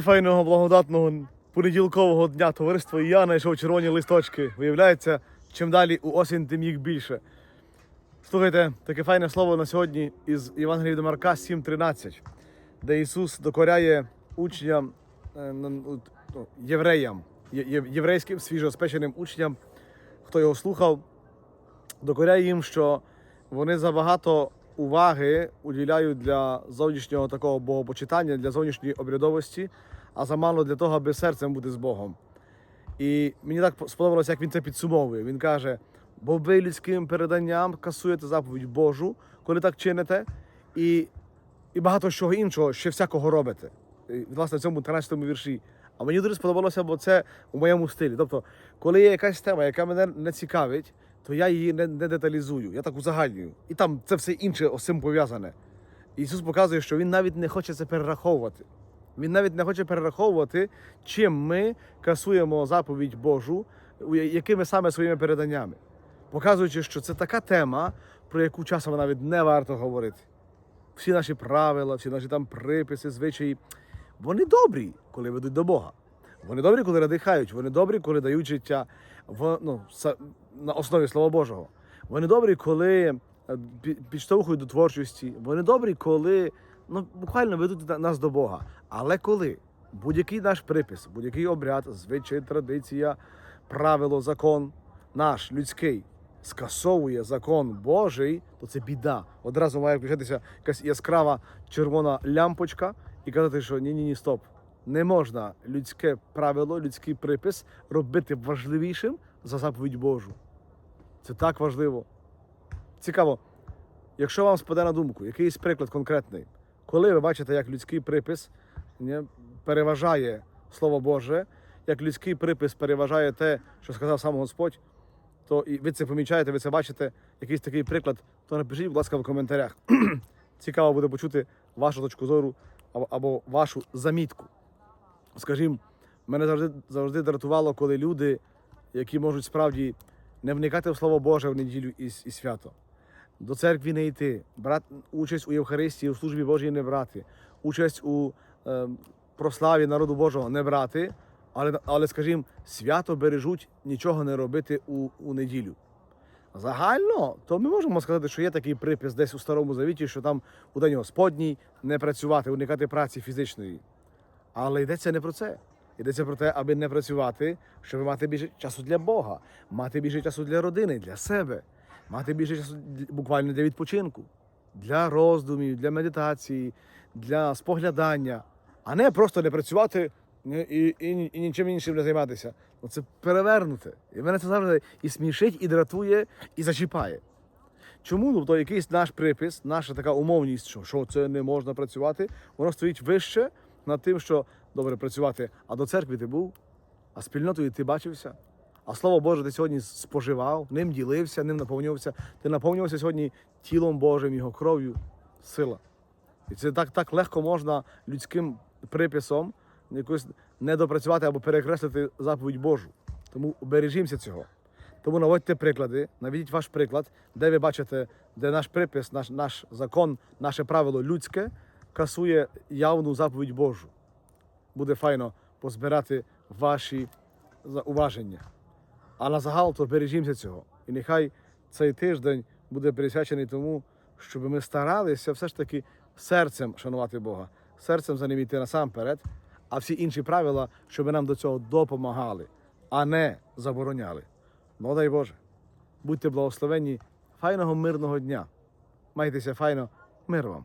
файного благодатного понеділкового дня товариство і я знайшов червоні листочки. Виявляється, чим далі у осінь, тим їх більше. Слухайте, таке файне слово на сьогодні із Євангелії до Марка 7.13, де Ісус докоряє учням, е, ну, євреям, єврейським свіжоспеченим учням, хто його слухав, докоряє їм, що вони забагато уваги уділяють для зовнішнього такого богопочитання, для зовнішньої обрядовості, а замало для того, аби серцем бути з Богом. І мені так сподобалося, як він це підсумовує. Він каже: бо ви людським переданням касуєте заповідь Божу, коли так чините, і, і багато чого іншого, ще всякого робите. І, власне, в цьому 13 вірші. А мені дуже сподобалося, бо це у моєму стилі. Тобто, коли є якась тема, яка мене не цікавить, то я її не, не деталізую, я так узагальнюю. І там це все інше з цим пов'язане. Ісус показує, що Він навіть не хоче це перераховувати. Він навіть не хоче перераховувати, чим ми касуємо заповідь Божу, якими саме своїми переданнями. Показуючи, що це така тема, про яку часом навіть не варто говорити. Всі наші правила, всі наші там приписи, звичаї, вони добрі, коли ведуть до Бога. Вони добрі, коли надихають, вони добрі, коли дають життя в, ну, на основі Слова Божого. Вони добрі, коли е, підштовхують до творчості. Вони добрі, коли ну, буквально ведуть на- нас до Бога. Але коли будь-який наш припис, будь-який обряд, звичай, традиція, правило, закон наш людський скасовує закон Божий, то це біда. Одразу має включитися якась яскрава червона лямпочка і казати, що ні, ні, ні, стоп. Не можна людське правило, людський припис робити важливішим за заповідь Божу. Це так важливо. Цікаво, якщо вам спаде на думку, якийсь приклад конкретний, коли ви бачите, як людський припис переважає Слово Боже, як людський припис переважає те, що сказав сам Господь, то і ви це помічаєте, ви це бачите, якийсь такий приклад, то напишіть, будь ласка, в коментарях. Цікаво буде почути вашу точку зору або вашу замітку. Скажімо, мене завжди, завжди дратувало, коли люди, які можуть справді не вникати в Слово Боже в неділю і, і свято, до церкви не йти, брати участь у Євхаристії, у службі Божій не брати, участь у е, прославі народу Божого не брати, але, але скажімо, свято бережуть нічого не робити у, у неділю. Загально, то ми можемо сказати, що є такий припис десь у Старому Завіті, що там у День Господній не працювати, уникати праці фізичної. Але йдеться не про це. Йдеться про те, аби не працювати, щоб мати більше часу для Бога, мати більше часу для родини, для себе, мати більше часу буквально для відпочинку, для роздумів, для медитації, для споглядання, а не просто не працювати і, і, і нічим іншим не займатися. Ну це перевернуте. І мене це завжди і смішить, і дратує, і зачіпає. Чому? Ну, то якийсь наш припис, наша така умовність, що, що це не можна працювати, воно стоїть вище над тим, що добре працювати. А до церкви ти був, а спільнотою ти бачився. А слово Боже, ти сьогодні споживав, ним ділився, ним наповнювався. Ти наповнювався сьогодні тілом Божим, його кров'ю, сила. І це так, так легко можна людським приписом якось не допрацювати або перекреслити заповідь Божу. Тому бережімося цього. Тому наводьте приклади, наведіть ваш приклад, де ви бачите, де наш припис, наш, наш закон, наше правило людське касує явну заповідь Божу. Буде файно позбирати ваші зауваження. А на загал то бережімося цього. І нехай цей тиждень буде присвячений тому, щоб ми старалися все ж таки серцем шанувати Бога, серцем за ним йти насамперед, а всі інші правила, щоб нам до цього допомагали, а не забороняли. Ну, дай Боже, будьте благословенні, файного мирного дня. Майтеся файно, мир вам.